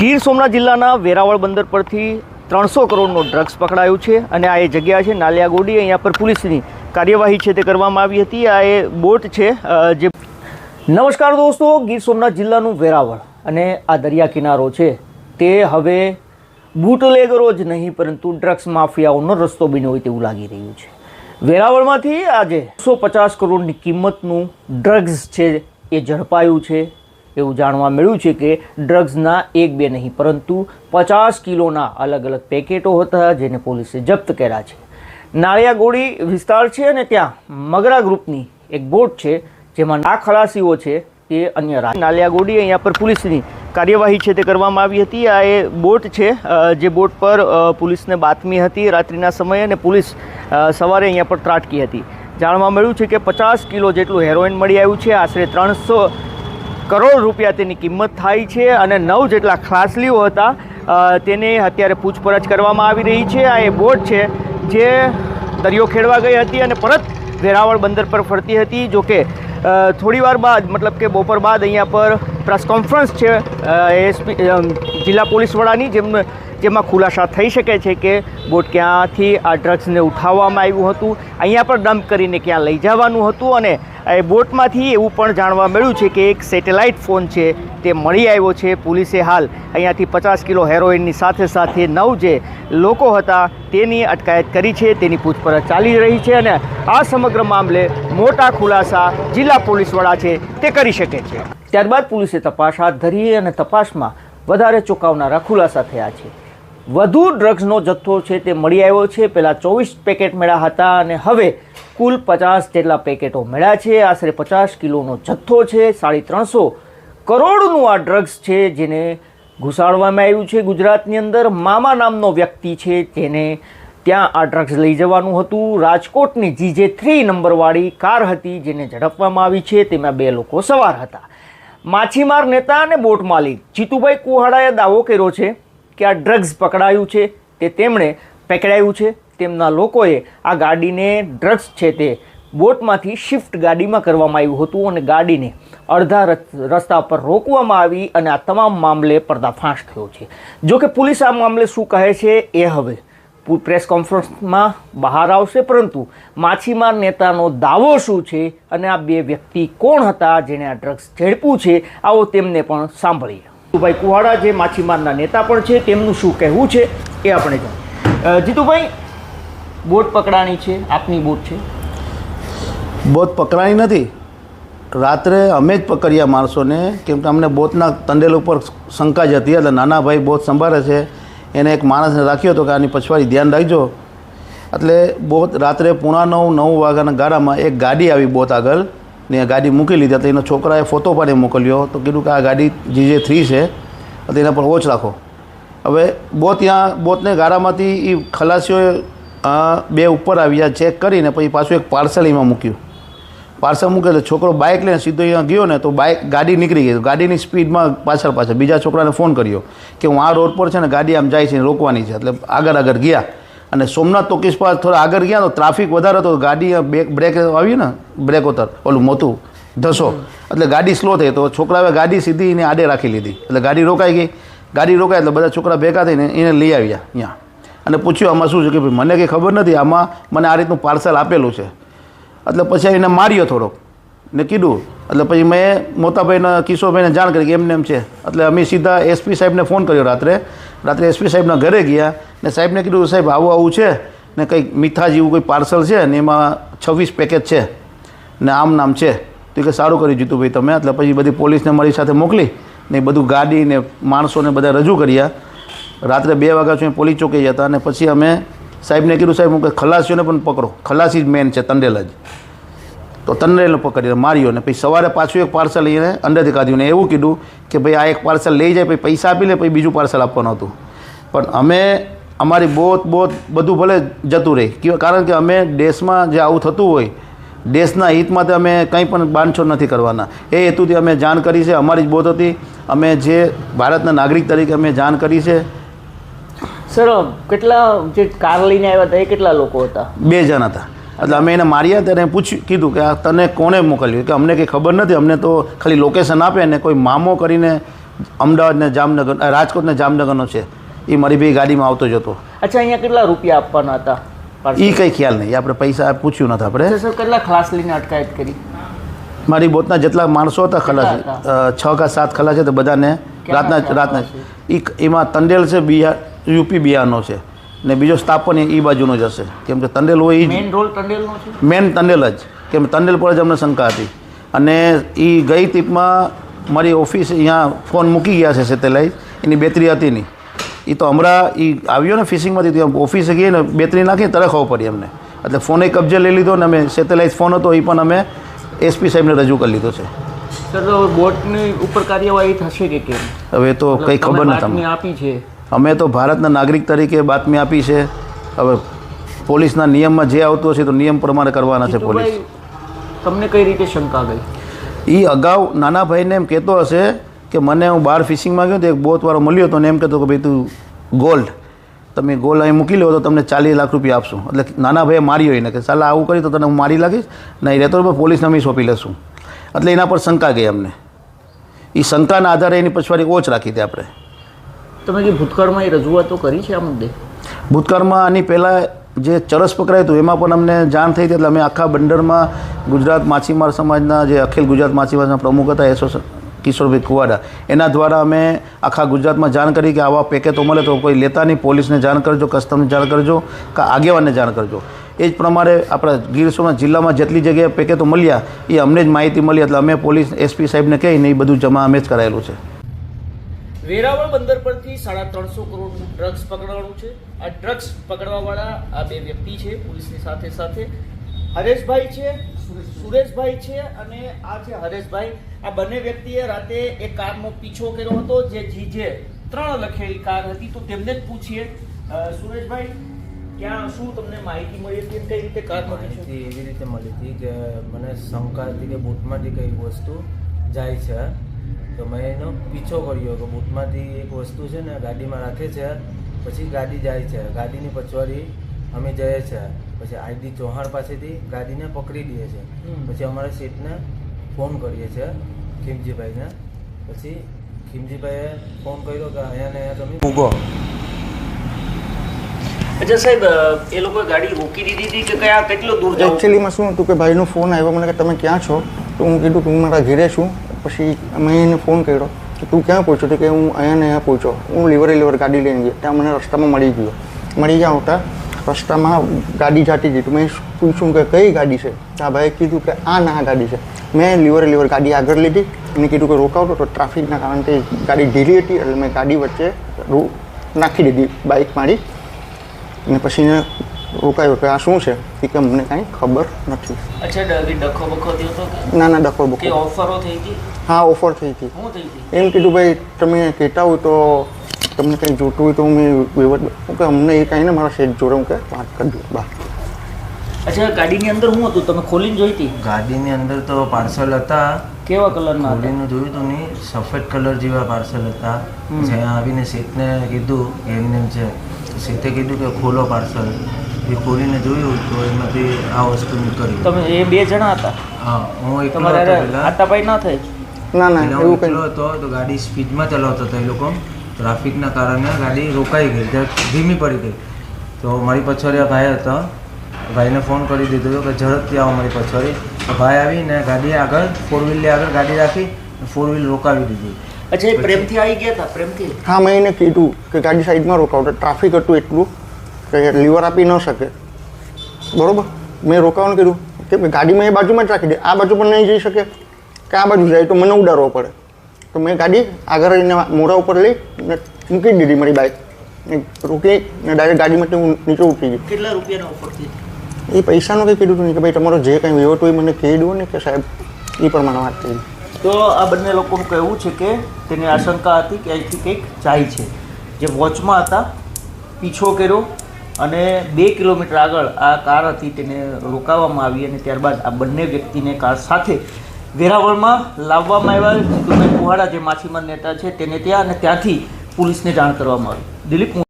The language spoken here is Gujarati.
ગીર સોમનાથ જિલ્લાના વેરાવળ બંદર પરથી ત્રણસો કરોડનો ડ્રગ્સ પકડાયું છે અને આ એ જગ્યા છે નાલિયા ગોડી અહીંયા પર પોલીસની કાર્યવાહી છે તે કરવામાં આવી હતી. આ એ બોટ છે જે નમસ્કાર દોસ્તો, ગીર સોમનાથ જિલ્લાનું વેરાવળ અને આ દરિયા કિનારો છે. તે હવે બુટલેગરો જ નહીં, પરંતુ ડ્રગ્સ માફિયાઓનો રસ્તો બન્યો હોય તેવું લાગી રહ્યું છે. વેરાવળમાંથી આજે સો પચાસ કરોડની કિંમતનું ડ્રગ્સ છે, એ ઝડપાયું છે. એવું જાણવા મળ્યું છે કે ડ્રગ્સના એક બે નહીં, પરંતુ પચાસ કિલોના અલગ અલગ પેકેટો હતા જેને પોલીસે જપ્ત કર્યા છે. નાળિયાગોળી વિસ્તાર છે અને ત્યાં મગરા ગ્રુપની એક બોટ છે, જેમાં આ ખલાસીઓ છે તે અન્ય રાજ નાલિયાગોડી અહીંયા પર પોલીસની કાર્યવાહી છે તે કરવામાં આવી હતી. આ એ બોટ છે જે બોટ પર પોલીસને બાતમી હતી રાત્રિના સમયે અને પોલીસ સવારે અહીંયા પર ત્રાટકી હતી. જાણવા મળ્યું છે કે પચાસ કિલો જેટલું હેરોઇન મળી આવ્યું છે. આશરે ત્રણસો કરોડ રૂપિયા તેની કિંમત થાય છે અને નવ જેટલા ખાસલીઓ હતા તેને અત્યારે પૂછપરછ કરવામાં આવી રહી છે. આ એ બોટ છે જે દરિયો ખેડવા ગઈ હતી અને પરત વેરાવળ બંદર પર ફરતી હતી. જોકે થોડીવાર થોડી વાર બાદ, મતલબ કે બપોર બાદ અહીંયા પર પ્રેસ કોન્ફરન્સ છે એસપી જિલ્લા પોલીસ વડાની જેમ જેમાં ખુલાસા થઈ શકે છે કે બોટ ક્યાંથી આ ડ્રગ્સને ઉઠાવવામાં આવ્યું હતું, અહીંયા પણ ડમ્પ કરીને ક્યાં લઈ જવાનું હતું અને એ બોટમાંથી એવું પણ જાણવા મળ્યું છે કે એક સેટેલાઇટ ફોન છે તે મળી આવ્યો છે. પોલીસે હાલ અહીંયાથી પચાસ કિલો હેરોઇનની સાથે સાથે નવ જે લોકો હતા તેની અટકાયત કરી છે, તેની પૂછપરછ ચાલી રહી છે અને આ સમગ્ર મામલે મોટા ખુલાસા જિલ્લા પોલીસ વડા છે તે કરી શકે છે. ત્યારબાદ પોલીસે તપાસ હાથ ધરી અને તપાસમાં વધારે ચોંકાવનારા ખુલાસા થયા છે. વધુ ડ્રગ્સનો જથ્થો છે તે મળી આવ્યો છે. પહેલાં ચોવીસ પેકેટ મળ્યા હતા અને હવે કુલ પચાસ જેટલા પેકેટો મળ્યા છે. આશરે પચાસ કિલોનો જથ્થો છે. સાડી ત્રણસો કરોડનું આ ડ્રગ્સ છે જેને ઘુસાડવામાં આવ્યું છે. ગુજરાતની અંદર મામા નામનો વ્યક્તિ છે જેને ત્યાં આ ડ્રગ્સ લઈ જવાનું હતું. રાજકોટની જીજે થ્રી નંબરવાળી કાર હતી જેને ઝડપવામાં આવી છે. તેમાં બે લોકો સવાર હતા. માછીમાર નેતા અને બોટ માલિક જીતુભાઈ કુહાડાએ દાવો કર્યો છે. કે આ ડ્રગ્સ પકડાયું છે તે તેમણે પકડાયું છે. તેમના લોકોએ આ ગાડીને ડ્રગ્સ છે તે બોટમાંથી શિફ્ટ ગાડીમાં કરવામાં આવ્યું હતું અને ગાડીને અડધા રસ- રસ્તા પર રોકવામાં આવી અને આ તમામ મામલે પર્દાફાશ થયો છે. જો કે પોલીસ આ મામલે શું કહે છે એ હવે પ્રેસ કોન્ફરન્સમાં બહાર આવશે, પરંતુ માછીમાર નેતાનો દાવો શું છે અને આ બે વ્યક્તિ કોણ હતા જેણે આ ડ્રગ્સ ઝડપ્યું છે આવો તેમને પણ સાંભળીએ. જીતુભાઈ કુહાડા જે માછીમારના નેતા પણ છે, તેમનું શું કહેવું છે એ આપણે જાણીએ. જીતુભાઈ, બોટ પકડાણી છે, આપની બોટ છે? બોટ પકડાણી નથી. રાત્રે અમે જ પકડ્યા માણસોને, કેમ કે અમને બોટના તંડેલ ઉપર શંકા જ હતી. એટલે નાના ભાઈ બોટ સંભાળે છે. એને એક માણસને રાખ્યો હતો કે આની પછવાડી ધ્યાન રાખજો. એટલે બોટ રાત્રે પૂણા નવ નવ વાગ્યાના ગાળામાં એક ગાડી આવી બોટ આગળ. ને ગાડી મૂકી લીધી. તો એના છોકરાએ ફોટો પાડી મોકલ્યો. તો કીધું કે આ ગાડી જીજે થ્રી છે તો એના પર વોચ રાખો. હવે બોટ ત્યાં બોટને ગાળામાંથી એ ખલાસીઓએ બે ઉપર આવ્યા, ચેક કરીને પછી પાછું એક પાર્સલ એમાં મૂક્યું. પાર્સલ મૂકે તો છોકરો બાઇક લઈને સીધો અહીંયા ગયો ને તો બાઇક, ગાડી નીકળી ગઈ. ગાડીની સ્પીડમાં પાછળ પાછળ બીજા છોકરાને ફોન કર્યો કે હું આ રોડ પર છે ને ગાડી આમ જાય છે રોકવાની છે. એટલે આગળ આગળ ગયા. અને સોમનાથ ટોકીસ પાસ થોડા આગળ ગયા તો ટ્રાફિક વધારે હતો, ગાડી બ્રેક બ્રેક આવ્યું ને બ્રેક ઉતર, ઓલું મોતું ધસો. એટલે ગાડી સ્લો થઈ તો છોકરાએ ગાડી સીધી એને આડે રાખી લીધી. એટલે ગાડી રોકાઈ ગઈ. ગાડી રોકાય એટલે બધા છોકરા ભેગા થઈને એને લઈ આવ્યા અહીંયા. અને પૂછ્યું આમાં શું છે? કે ભાઈ, મને કંઈ ખબર નથી, આમાં મને આ રીતનું પાર્સલ આપેલું છે. એટલે પછી એને માર્યો થોડોક. ને કીધું, એટલે પછી મેં મોટાભાઈને, કિશોરભાઈને જાણ કરી કે એમને એમ છે. એટલે અમે સીધા એસપી સાહેબને ફોન કર્યો રાત્રે. રાત્રે એસપી સાહેબના ઘરે ગયા ને સાહેબને કીધું, સાહેબ, આવું આવું છે ને કંઈક મીઠા જેવું કોઈ પાર્સલ છે ને એમાં છવ્વીસ પેકેટ છે ને આમ નામ છે. તો કે, સારું કર્યું જીતુભાઈ તમે. એટલે પછી બધી પોલીસને મારી સાથે મોકલી ને બધું ગાડી ને માણસોને બધા રજૂ કર્યા. રાત્રે બે વાગ્યા સુધી પોલીસ ચોકી હતા અને પછી અમે સાહેબને કીધું, સાહેબ, હું કે ખલાસીઓને પણ પકડો. ખલાસી જ મેન છે, તંડેલા જ. તો તંડેલને પકડીને માર્યો ને. પછી સવારે પાછું એક પાર્સલ લઈને અંદરથી કાઢ્યું ને એવું કીધું કે ભાઈ આ એક પાર્સલ લઈ જાય પછી પૈસા આપી લે પછી બીજું પાર્સલ આપવાનું હતું. પણ અમે અમારી બોત બોત બધું ભલે જતું રહે. કારણ કે અમે દેશમાં જે આવું થતું હોય દેશના હિત માટે અમે કંઈ પણ બાંધછોડ નથી કરવાના. એ હેતુથી અમે જાણ કરી છે અમારી જ બોત હતી. અમે જે ભારતના નાગરિક તરીકે અમે જાણ કરી છે. સર કેટલા જે કાર લઈને આવ્યા હતા એ કેટલા લોકો હતા? બે જણ હતા. એટલે અમે એને માર્યા ત્યારે પૂછ્યું કીધું કે આ તને કોણે મોકલ્યું? કે અમને કંઈ ખબર નથી અમને તો ખાલી લોકેશન આપે ને કોઈ મામો કરીને અમદાવાદ ને જામનગર રાજકોટને રાજકોટ જામનગરનો છે. એ મારી ભાઈ ગાડીમાં આવતો જ હતો. અચ્છા અહીંયા કેટલા રૂપિયા આપવાના હતા? એ કંઈ ખ્યાલ નહીં. આપણે પૈસા પૂછ્યું નથી આપણે. સર કેટલા ખલાસ લઈને અટકાયત કરી? મારી બોટના જેટલા માણસો હતા ખલાસ. છ કા સાત ખલાસ છે તો બધાને રાતના રાતના એમાં તંડેલ છે બિહાર યુપી બિહારનો છે. ને બીજો સ્ટાફ પણ એ બાજુનો જ હશે. કેમ કે તંડેલ હોય એ મેઇન રોલ તંડેલનો છે? મેન તંડેલ જ. કેમ તંડેલ પર જ અમને શંકા હતી. અને એ ગઈ ટીપમાં મારી ઓફિસ અહીંયા ફોન મૂકી ગયા છે સેટેલાઇટ. એની બેટરી હતી નહીં. એ તો હમણાં એ આવ્યો ને ફિશિંગમાંથી ત્યાં ઓફિસે ગઈ ને બેટરી નાખી તરત ખબર પડી અમને. એટલે ફોને કબજે લઈ લીધો ને અમે સેટેલાઇટ ફોન હતો એ પણ અમે એસપી સાહેબને રજૂ કરી લીધો છે. સર બોટની ઉપર કાર્યવાહી થશે કે કેમ? હવે તો કંઈ ખબર નથી આપી છે. અમે તો ભારતના નાગરિક તરીકે બાતમી આપી છે. હવે પોલીસના નિયમમાં જે આવતું હશે તો નિયમ પ્રમાણે કરવાના છે પોલીસ. તમને કઈ રીતે શંકા ગઈ? એ અગાઉ નાના ભાઈને એમ કહેતો હશે કે મને હું બહાર ફિશિંગમાં ગયો તો એક બોટવાળો મળ્યો હતો ને એમ કહેતો કે ભાઈ તું ગોલ્ડ તમે ગોલ્ડ અહીં મૂકી લો તો તમને ચાલીસ લાખ રૂપિયા આપશું. એટલે નાના ભાઈએ માર્યો એને કે સાલા આવું કરી તો તને હું મારી લાગીશ નહીં રહેતો પોલીસને અમે સોંપી લેશું. એટલે એના પર શંકા ગઈ અમને. એ શંકાના આધારે એની પછવાડી ઓછ રાખી હતી આપણે. તમે જે ભૂતકાળમાં એ રજૂઆતો કરી છે આ મુદ્દે? ભૂતકાળમાં આની પહેલાં જે ચરસ પકડાયું હતું, એમાં પણ અમને જાણ થઈ હતી, એટલે અમે આખા બંદરમાં ગુજરાત માછીમાર સમાજના જે અખિલ ગુજરાત માછીમારના પ્રમુખ હતા, એસો કિશોરભાઈ કુવાડા, એના દ્વારા અમે આખા ગુજરાતમાં જાણ કરી કે આવા પેકેટો મળે તો કોઈ લેતા નહીં. પોલીસને જાણ કરજો, કસ્ટમને જાણ કરજો, કે આગેવાનને જાણ કરજો. એ જ પ્રમાણે આપણા ગીર સોમનાથ જિલ્લામાં જેટલી જગ્યાએ પેકેટો મળ્યા, એ અમને જ માહિતી મળી, એટલે અમે પોલીસ, એસપી સાહેબને કહીને એ બધું જમા અમે જ કરાયેલું છે. વેરાવળ બંદર પરથી સાડા ત્રણસો કરોડનું ડ્રગ્સ પકડવાનું છે. આ ડ્રગ્સ પકડવાવાળા આ બે વ્યક્તિ છે, પોલીસની સાથે સાથે. હરેશભાઈ છે, સુરેશભાઈ છે અને આ છે હરેશભાઈ. આ બંને વ્યક્તિએ રાતે એક કારનો પીછો કર્યો હતો, જે જીજે ત્રણ લખેલી કાર હતી. તો તેમને જ પૂછીએ. સુરેશભાઈ, ક્યાં શું તમને માહિતી મળી હતી? કઈ રીતે કાર માહિતી એવી રીતે મળી હતી કે મને શંકા હતી કે બોટમાંથી કઈ વસ્તુ જાય છે. તો મેં એનો પીછો કર્યો કે બૂટમાંથી એક વસ્તુ છે ને ગાડીમાં રાખે છે પછી ગાડી જાય છે. ગાડીની પછવાડી અમે જઈએ છે. પછી આઈડી ચૌહાણ પાસેથી ગાડીને પકડી દઈએ છે. પછી અમારા સીટને ફોન કરીએ છીએ ખીમજીભાઈને. પછી ખીમજીભાઈએ ફોન કર્યો કે અહીંયા ને અહીંયા તમે મૂકો અચ્છા સાહેબ એ લોકો ગાડી રોકી દીધી હતી કે કયા કેટલો દૂર જવું? એકચ્યુઅલીમાં શું હતું કે ભાઈનો ફોન આવ્યો મને કે તમે ક્યાં છો? તો હું કીધું કે હું મારા ઘેરે છું. પછી મેં એને ફોન કર્યો કે તું ક્યાં પહોંચ્યો તો કે હું અહીંયા ને અહીંયા પહોંચ્યો હું લીવરે લીવર ગાડી લઈને ગયો. ત્યાં મને રસ્તામાં મળી ગયો. મળી ગયા હોતા રસ્તામાં ગાડી જાતી ગઈ. તો મેં પૂછ્યું કે કઈ ગાડી છે? આ ભાઈએ કીધું કે આ ના ગાડી છે. મેં લીવરે લીવર ગાડી આગળ લીધી. અને કીધું કે રોકાવતો તો ટ્રાફિકના કારણે ગાડી ઢીલી હતી. એટલે મેં ગાડી વચ્ચે નાખી દીધી. બાઇક મારી. અને પછી રોકાયો કે આ શું છે? એ કે મને કાંઈ ખબર નથી. અચ્છા ના ના ડખો કે બખો ઓફરો થઈ હતી? હા ઓફર થઈ હતી. શું થઈ હતી? એમ કીધું ભાઈ તમે કહેતા હોય તો તમને કંઈ જોતું હોય તો હું હું કે અમને એ કાંઈ ને મારા શેઠ જોડે હું કે વાત કરી દઉં બા. અચ્છા ગાડીની અંદર શું હતું? તમે ખોલીને જોઈ હતી? ગાડીની અંદર તો પાર્સલ હતા. કેવા કલરના ખોલીને જોયું તો નહીં સફેદ કલર જેવા પાર્સલ હતા. જ્યાં આવીને શેઠને કીધું એમને એમ છે શેઠે કીધું કે ખોલો પાર્સલ એ ખોલીને જોયું તો એમાંથી આ વસ્તુ નીકળી તમે એ બે જણા હતા? હા હું એકલો તમારે હતો પહેલા ન થાય? ના ના એવું કંઈ હતો તો ગાડી સ્પીડમાં ચલાવતા હતા એ લોકો. ટ્રાફિકના કારણે ગાડી રોકાઈ ગઈ જરાક ધીમી પડી ગઈ. તો મારી પછવાડી આ ભાઈ હતા. ભાઈને ફોન કરી દીધો હતો કે ઝડપથી આવો મારી પછવાડી તો ભાઈ આવીને ગાડી આગળ ફોર વ્હીલની આગળ ગાડી રાખી ફોર વ્હીલ રોકાવી દીધી. અચ્છા એ પ્રેમથી આવી ગયા હતા? પ્રેમથી? હા મેં એને કીધું કે ગાડી સાઈડમાં રોકાવતો ટ્રાફિક હતું એટલું. કે લીવર આપી ન શકે. બરાબર? મેં રોકાવાનું કીધું. કે ગાડીમાં એ બાજુમાં જ રાખી દે. આ બાજુ પણ નહીં જઈ શકે. કે આ બાજુ જાય તો મને ઉડાડવો પડે. તો મેં ગાડી આગળ એને મોઢા ઉપર લઈ ને મૂકી દીધી મારી બાઇક રોકી ને ડાયરેક્ટ ગાડીમાંથી હું નીચે ઉઠી ગઈ કેટલા રૂપિયાનો ઓફર એ પૈસાનું કંઈ કીધું નહીં કે ભાઈ તમારો જે કંઈ વ્યવહાર હોય એ મને કહી દો ને કે સાહેબ એ પ્રમાણે વાત કરી. તો આ બંને લોકોનું કહેવું છે કે તેની આશંકા હતી કે અહીંથી કંઈક જાય છે. જે વોચમાં હતા પીછો કર્યો અને બે કિલોમીટર આગળ આ કાર હતી તેને રોકાવવામાં આવી અને ત્યારબાદ આ બંને વ્યક્તિને કાર સાથે વેરાવળમાં લાવવામાં આવ્યા. જીતુભાઈ કુહાડા, જે માછીમાર નેતા છે, તેને ત્યાં અને ત્યાંથી પોલીસને જાણ કરવામાં આવી. દિલીપ